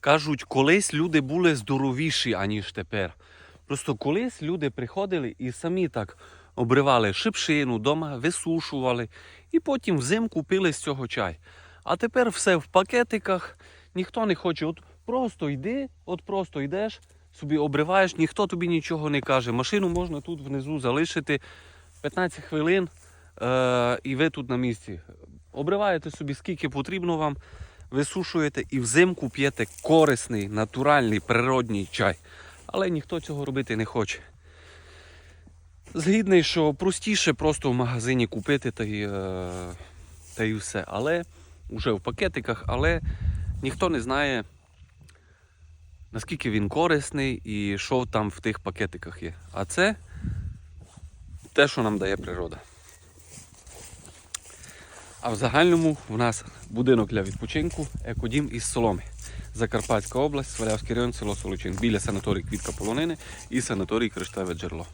Кажуть, колись люди були здоровіші, аніж тепер. Просто колись люди приходили і самі так обривали шипшину, вдома висушували і потім взимку пили з цього чай. А тепер все в пакетиках, ніхто не хоче. От просто йди, от просто йдеш, собі обриваєш, ніхто тобі нічого не каже. Машину можна тут внизу залишити 15 хвилин, е- і ви тут на місці. Обриваєте собі скільки потрібно вам, висушуєте і взимку п'єте корисний, натуральний, природній чай. Але ніхто цього робити не хоче. Згідний, що простіше просто в магазині купити та й, е, та й все. Але вже в пакетиках, але ніхто не знає, наскільки він корисний і що там в тих пакетиках є. А це те, що нам дає природа. А в загальному в нас будинок для відпочинку, екодім із соломи. Закарпатська область, Свалявський район, село Солочин. Біля санаторії Квітка Полонини і санаторій Криштаве Джерло.